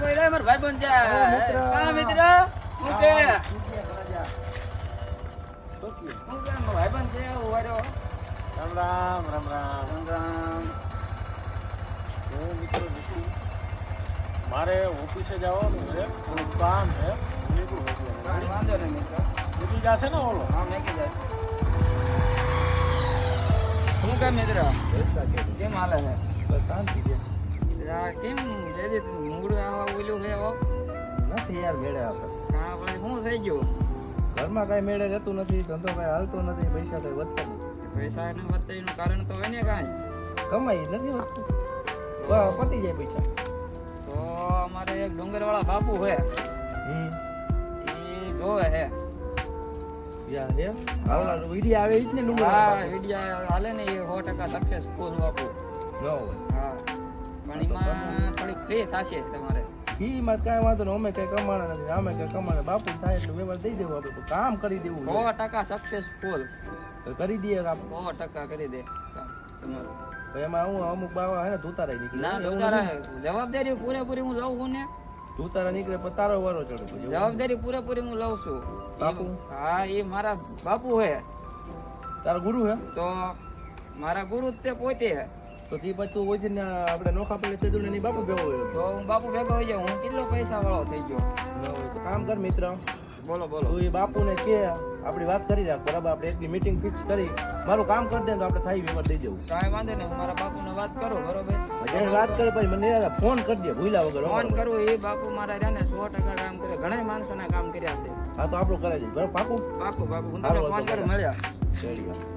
કોઈ રે મારો ભાઈબંધ છે. મિત્ર. હા મિત્ર. હું કે હું કે મારો ભાઈબંધ છે રહ્યો. રામ રામ રામ રામ. રામ રામ. મિત્રો મારે ઓફિસે જવાનું છે થોડું કામ છે. વાંધો નહીં મિત્ર. નીકળી જશે ને ઓલો? હા મેકી જાય. શું કે મિત્ર કેમ હાલે છે? શાંતિ છે. આ કેમ જયદીપ મૂડ આવા ઓલું છે આવો નથી યાર મેળે આપણે. હા ભાઈ શું થઈ ગયું? ઘરમાં કાંઈ મેળે રહેતું નથી ધંધો કાંઈ હાલતો નથી પૈસા કાંઈ વધતા નથી. પૈસા ને વધતા એનું કારણ તો હોય ને કાંઈ. કમાઈ નથી વધતું પતી જાય પૈસા. તો અમારે એક ડુંગરવાળા બાપુ છે. એ જોવે હે હાલના આવે ને ડુંગર હા વિડિયા હાલે ને એ સો ટકા સક્સેસફુલ બાપુ. હા. પણ એમાં થોડીક ફ્રી થશે તમારે. ઈ કાંઈ વાંધો નહીં અમે કઈ કમાણા નથી. અમે કઈ કમાણા બાપુ થાય એટલે વ્યવહાર દઈ દેવું આપણે. કામ કરી દેવું સો ટકા સક્સેસફુલ તો કરી દઈએ કામ સો ટકા કરી દે. તમારું. એમાં હું અમુક બાવા હે ને તુતારા નીકળે. ના તો એવું તારા નથી. જવાબદારી પૂરેપૂરી હું લઉં છું ને. તુતારા નીકળે પણ તારો વારો ચડે જવાબદારી પૂરેપૂરી હું લઉં છું. બાપુ? હા એ મારા બાપુ હે. તારો ગુરુ હે? તો મારા ગુરુ તે પોતે છે. તો તે પછી તું હોય ને આપણે નોખા પડે તે દુને બાપુ ભેગો હોય. તો હું બાપુ ભેગો હોય જાઉં હું કેટલો પૈસા વાળો થઈ ગયો? તો કામ કર મિત્ર. બોલો બોલો. તું એ બાપુને કે આપણી વાત કરી રાખ બરાબર? આપણે એકની મીટિંગ ફિક્સ કરી. મારું કામ કરી દે તો આપણે થાય વ્યવહાર દઈ જવું. કાંઈ વાંધો નહીં મારા બાપુને વાત કરું બરોબર? વાત કરે પછી મને ફોન કરી દે ભૂલા વગર ફોન. કરું એ બાપુ મારા રહ્યા ને સો ટકા કામ કરે. ઘણા માણસોના કામ કર્યા છે. હા તો આપણું કરે છે. બરાબર પાકું? પાકું પાકું. હું તમને ફોન કરી મળ્યા.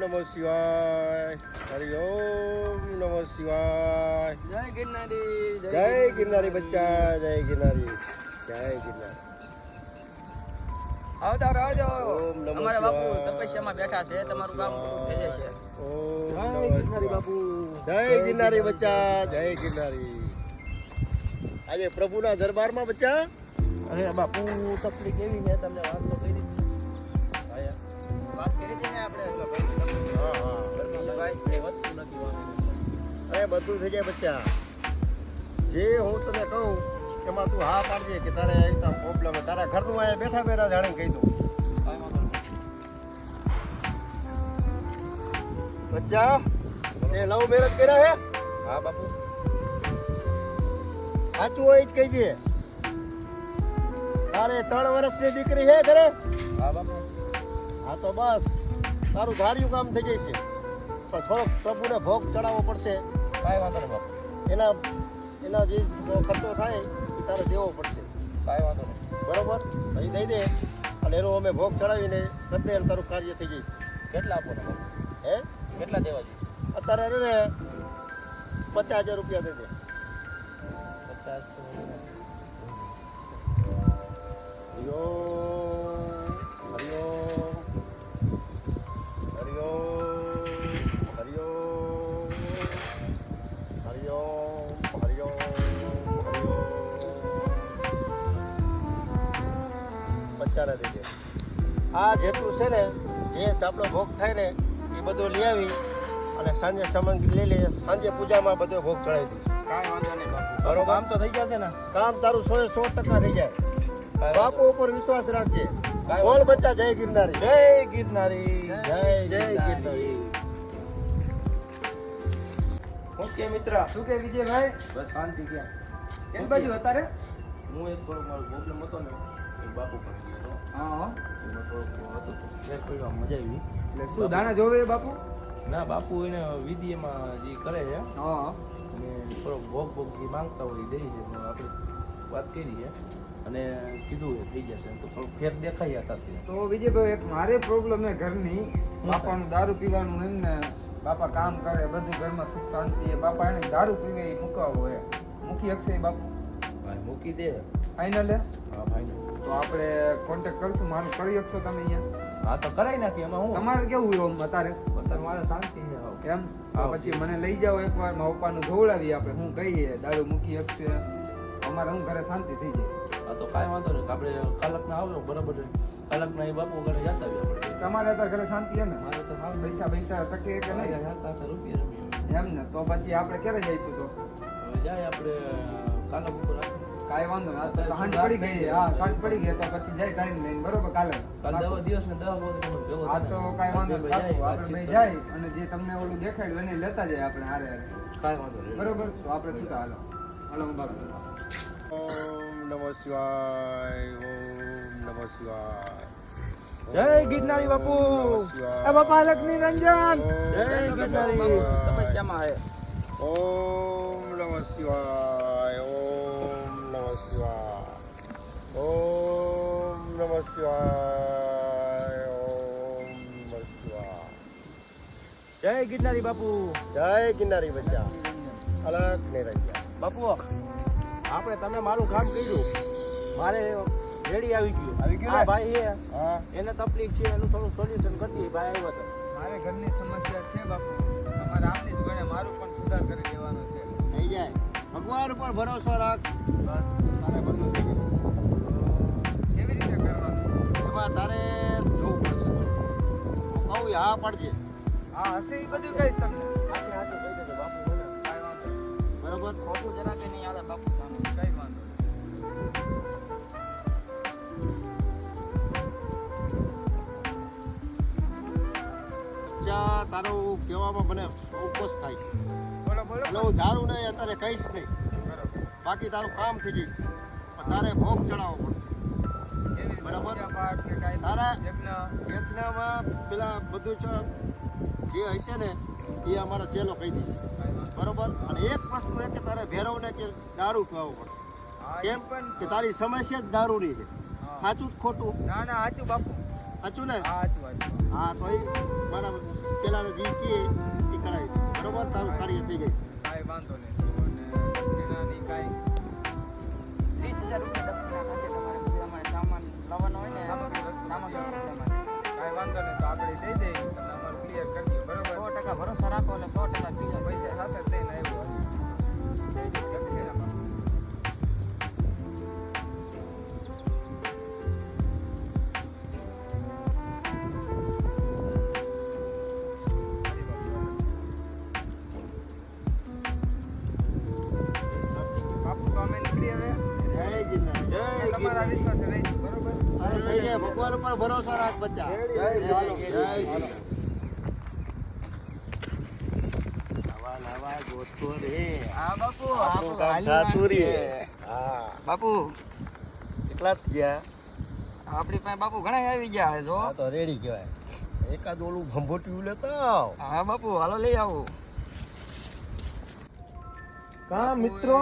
નમઃ શિવાય. હરિ ઓમ નમઃ શિવાય. જય ગિરનારી જય ગિરનારી. બચ્ચા જય ગિરનારી. જય ગિરનારી. આવતા આવજો ઓમ નમઃ અમારા બાપુ તપસ્યામાં બેઠા છે તમારું કામ થઈ જશે ઓમ નમઃ બાપુ. જય ગિરનારી બચ્ચા જય ગિરનારી. આજે પ્રભુના દરબારમાં બચ્ચા? અરે બાપુ તકલીફ એવી મેં તમને વાત તો કરી દીધી વાત કરી હતી ને આપણે હા હા. એ ભાઈ વધતું નથી અરે બધું થઈ જાય બચ્ચા. જે હું તને કહું એમાં તું હા પાડજે કે તારે આવી પ્રોબ્લેમ તારા ઘરનું અહીંયા બેઠા બેઠા જાણે કહી દઉં. બચ્ચા એ લવ મેરેજ કર્યા હે? હા બાપુ. સાચું હોય જ કહીજે. તારે ત્રણ વર્ષની દીકરી હે ઘરે? હા બાપુ. તો બસ. તારું ધાર્યું કામ થઈ જશે. પણ થોડોક પ્રભુને ભોગ ચડાવવો પડશે. કાંઈ વાંધો નહીં એના એના જે ખર્ચો થાય એ તારે દેવો પડશે. કાંઈ વાંધો નહીં. બરોબર? અહીં દઈ દે. અને એનો અમે ભોગ ચડાવીને કરી દે તારું કાર્ય થઈ જશે. કેટલા આપો હે? કેટલા દેવા જઈશ અત્યારે ને પચાસ હજાર રૂપિયા દઈ દે. પચાસ પચાના દેજે આ જેટલું છે ને જે આપણો ભોગ થાય ને એ બધું લઈ આવી અને સાંજે સામગ્રી લઈ લે સાંજે પૂજામાં બધો ભોગ ચડાવી દઈશું. કાંઈ વાંધો નહીં બાપુ. કામ તો થઈ જશે ને. કામ તારું સો સો ટકા થઈ જાય. બાપુ ઉપર વિશ્વાસ રાખજે. બોલ બચ્ચા જય ગિરનારી. જય ગિરનારી. જય જય ગિરનારી. ઓકે મિત્ર. શું કે વિજયભાઈ? બસ શાંતિ ક્યાં? કેમ બાજુ અત્યારે હું એક થોડો મારો પ્રોબ્લેમ હતો ને બાપુ ગયો હા મજા આવી. એટલે શું દાણા જોવે બાપુ? ના બાપુ એને વિધિમાં જે કરે છે હા અને થોડોક ભોગ ભોગ જે માંગતા હોય દઈ છે. આપણે વાત કરી છે. અને કીધું એ થઈ જશે. તો થોડુંક ફેર દેખાય હતા તો. વિજયભાઈ એક મારે પ્રોબ્લેમ છે ઘરની. બાપાનું દારૂ પીવાનું એમ ને બાપા કામ કરે બધું ઘરમાં સુખ શાંતિ બાપા એને દારૂ પીવે એ મુકાવો હોય. મૂકી શકશે બાપુ? મૂકી દે. ફાઇનલ હા? ફાઇનલ તો આપણે કોન્ટેક્ટ કરશું. મારું કરી શકશો તમે અહીંયા? હા તો કરાવી નાખીએ. એમાં હું? તમારે કેવું હોય અત્યારે અત્યારે મારે શાંતિ છે કેમ એમ? પછી મને લઈ જાઓ એકવાર. મારા પપ્પાનું ધોવડાવીએ આપણે. હું કહીએ દારૂ મૂકી શકશે અમારે હું ઘરે શાંતિ થઈ જાય. હા તો કાંઈ વાંધો નહીં. આપણે કલાકના આવ્યો બરાબર કલાકના એ બાપુ ઘરે જતા આપણે. તમારે અત્યારે ઘરે શાંતિ છે ને? મારે તો હાલ પૈસા પૈસા ટકે કે નહીં? હતા રૂપિયા એમ ને? તો પછી આપણે ક્યારે જઈશું તો? જાય આપણે કાલક ઉપર. કાંઈ વાંધો નહીં. આ સાંજ પડી ગઈ હા સાંજ પડી ગઈ તો પછી જાય ટાઈમ લઈને બરોબર કાલે. દવા દિવસ ને દવા બહુ તમે આ તો કાઈ વાંધો નહીં. આપણે. જાય અને જે તમને ઓલું દેખાડ્યું એને લેતા જાય આપણે હારે હારે. કાઈ વાંધો નહીં. બરોબર? તો આપણે છૂટા હાલો. હાલો હું બાર ઓમ નમઃ શિવાય ઓમ નમઃ શિવાય. જય ગિરનારી બાપુ! એ બાપા લક્ષ્મી રંજન! જય ગિરનારી! તપસ્યામાં હે. ઓમ નમઃ શિવાય. નમઃ શિવાય ઓમ નમઃ શિવાય જય ગિરનારી બાપુ. જય ગિરનારી બચ્ચા. અલગ ને રજા બાપુ આપણે તમે મારું કામ કર્યું. મારે રેડી આવી ગયું. આવી ગયું ભાઈ છે. એને તકલીફ છે એનું થોડું સોલ્યુશન કરી ભાઈ આવ્યો હતો મારે ઘરની સમસ્યા છે બાપુ. તમારે આપની જ ગણે મારું પણ સુધાર કરી દેવાનો છે. થઈ જાય. ભગવાન ઉપર ભરોસો રાખ. બસ મારે બધું થઈ કરવાનું તારે જોવું પડશે. હું કહું હા પડજે. હા હશે એ બધું કહીશ તમને. આપણે હાથે કહી દેજો બાપુ કાંઈ વાંધો. બરોબર? ખોટું કે નહીં આવે બાપુ સામે કઈ વાંધો તારું કહેવામાં મને ઉપોસ થાય. બોલો બોલો. એટલે હું ધારું નહીં અત્યારે કહીશ નહીં. બાકી તારું કામ થઈ પણ તારે ભોગ ચડાવવો પડશે. બરાબર. તારા- યજ્ઞ? યજ્ઞમાં પેલા બધું જ જે હશે ને એ અમારા ચેલો કહી દેશે બરાબર? અને એક વસ્તુ એ કે તારે ભેરવને કે દારૂ પીવો પડશે. કેમ? કે તારી સમસ્યા જ દારૂની છે. સાચું જ ખોટું? ના ના સાચું બાપુ. સાચું ને? હા તો એ મારા પેલાને જે કહે એ કરાવી દે. બરોબર? તારું કાર્ય થઈ જાય કાંઈ વાંધો નહીં. કાંઈ ત્રીસ હજાર રૂપિયા કાંઈ વાંધો નહીં તો આપણે દઈ દઈએ તમે અમારું ક્લિયર કરી દો સો ટકા ભરોસા રાખો અને સો ટકા ક્લિયર પૈસા સાથે જાય ઉપર ભરોસો રાખ બચ્ચા. બાપુ કેટલા થયા? આપણી પાસે બાપુ ઘણા આવી ગયા જો. તો રેડી કહેવાય. એકાદ ઓલું ભંભોટ્યું લેતા હા બાપુ હાલો લઈ આવો. કા મિત્રો?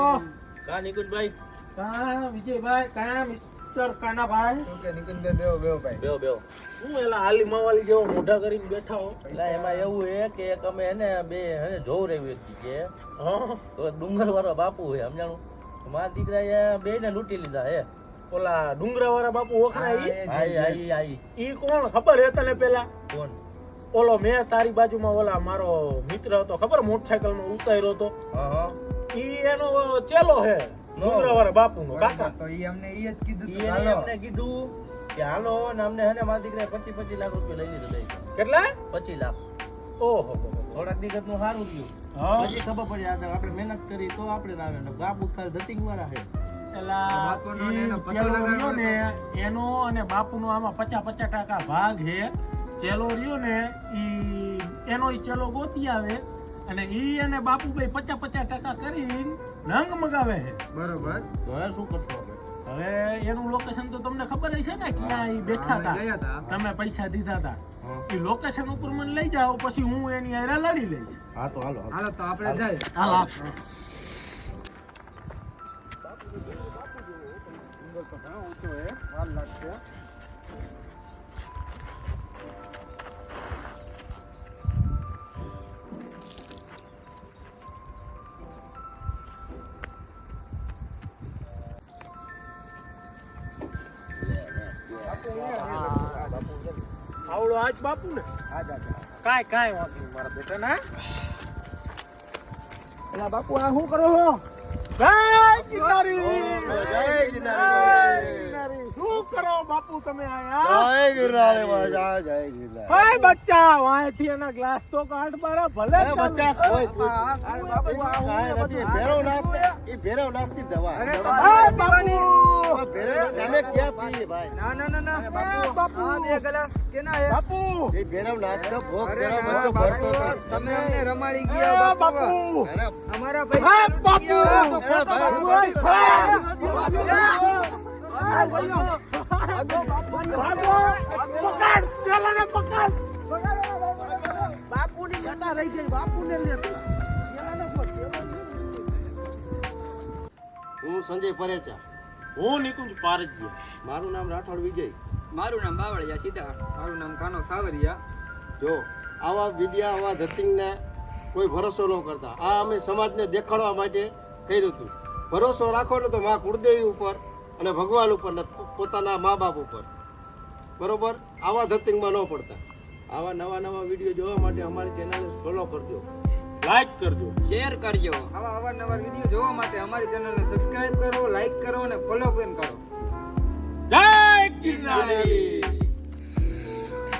કા નિકુંજભાઈ? કા વિજયભાઈ? કા મિસ્ટર કાનાભાઈ શું કે નિકુંજભાઈ બેહો બેહો ભાઈ. બેહો બેહો. હું એલા આલી માવાલી જેવો મોઢા કરીને બેઠા હો. એટલે એમાં એવું હે કે એક અમે એને બે હે જોવ રેવી હતી કે હા. તો ડુંગર વાળો બાપુ છે સમજાણું? મારા એ બે ને લૂંટી લીધા હે. ઓલા ડુંગરા વાળા બાપુ ઓખણા ઈ? આઈ આઈ આઈ ઈ કોણ? ખબર હે તને પેલા? કોણ? ઓલો મેં તારી બાજુમાં ઓલા મારો મિત્ર હતો ખબર? મોટરસાયકલમાં ઉતાર્યો હતો. હા હા. ઈ એનો ચેલો હે. ડુંગરા વાળા બાપુ નો કાકા? તો ઈ અમને ઈ જ કીધું તું, હાલો. અમને કીધું કે હાલો ને અમને હે ને મારા દીકરાએ પચીસ પચીસ લાખ રૂપિયા લઈ લીધા કેટલા? પચીસ લાખ. ઓહો. થોડાક દિવસનું સારું થયું. પછી ખબર પડી આપણે મહેનત કરી તો આપણે ના આવે. ને બાપુ ખાલી ધતિંગ વાળા છે એનો અને બાપુ ને બાપુનો આમાં પચાસ પચાસ ટકા ભાગ હે ચેલો રહ્યો ને ઈ એનો ઈ ચેલો ગોતી આવે. અને ઈ અને બાપુ ભાઈ પચાસ પચાસ ટકા કરીને નંગ મગાવે છે. બરોબર. તો હવે શું કરશો હવે એનું લોકેશન તો તમને ખબર હશે ને ક્યાં ઈ બેઠા હતા. તમે પૈસા દીધા હતા એ ઈ લોકેશન ઉપર મને લઈ જાઓ પછી હું એની હારે લડી લઈશ. હા તો હાલો. હાલો. તો આપણે જાય હાલ. હાલ. વાર લાગશે. આજ બાપુ ને? કાય કાય વાંધો નહીં મારા બેટા ના? એલા બાપુ આ શું કરો છો? જય ગિરનારી. જય ગિરનારી. કરો બાપુ તમે આયા જય ગિરનારી મહારાજ જય ગિરનાર. હાય બચ્ચા વાંયથી એના ગ્લાસ તો કાઢ મારા ભલે એ બચ્ચા કોઈ બાપુ આ નથી ભેરવ નાખ એ નાખતી દવા. અરે. બાપુ ક્યાં પીએ ભાઈ. ના ના ના ના. બાપુ. બાપુ. આ ગ્લાસ કેના હે? બાપુ. એ ભેરવ નાખતો ભોગ અરે બચ્ચો ભરતો તમે અમને રમાડી ગયા બાપુ. અમારા ભાઈ બાપુ ઘટા રહી ગઈ લે હું સંજય પરેચા. હું નિકુંજ પારજીયા. મારું નામ રાઠોડ વિજય. મારું નામ બાવળિયા સીધા. મારું નામ કાનો સાવરિયા. જો આવા વિડિયા આવા જતિંગને કોઈ ભરોસો ન કરતા. આ અમે સમાજને દેખાડવા માટે કર્યું હતું. ભરોસો રાખો ને તો મા કુળદેવી ઉપર અને ભગવાન ઉપર ને પોતાના મા બાપ ઉપર. બરોબર? આવા ધતિંગમાં ન પડતા. આવા નવા નવા વીડિયો જોવા માટે અમારી ચેનલને ફોલો કરજો. લાઈક કરજો. શેર કરજો. આવા અવારનવાર વીડિયો જોવા માટે અમારી ચેનલને સબસ્ક્રાઇબ કરો લાઈક કરો અને ફોલો પણ કરો. જય ગિરનારી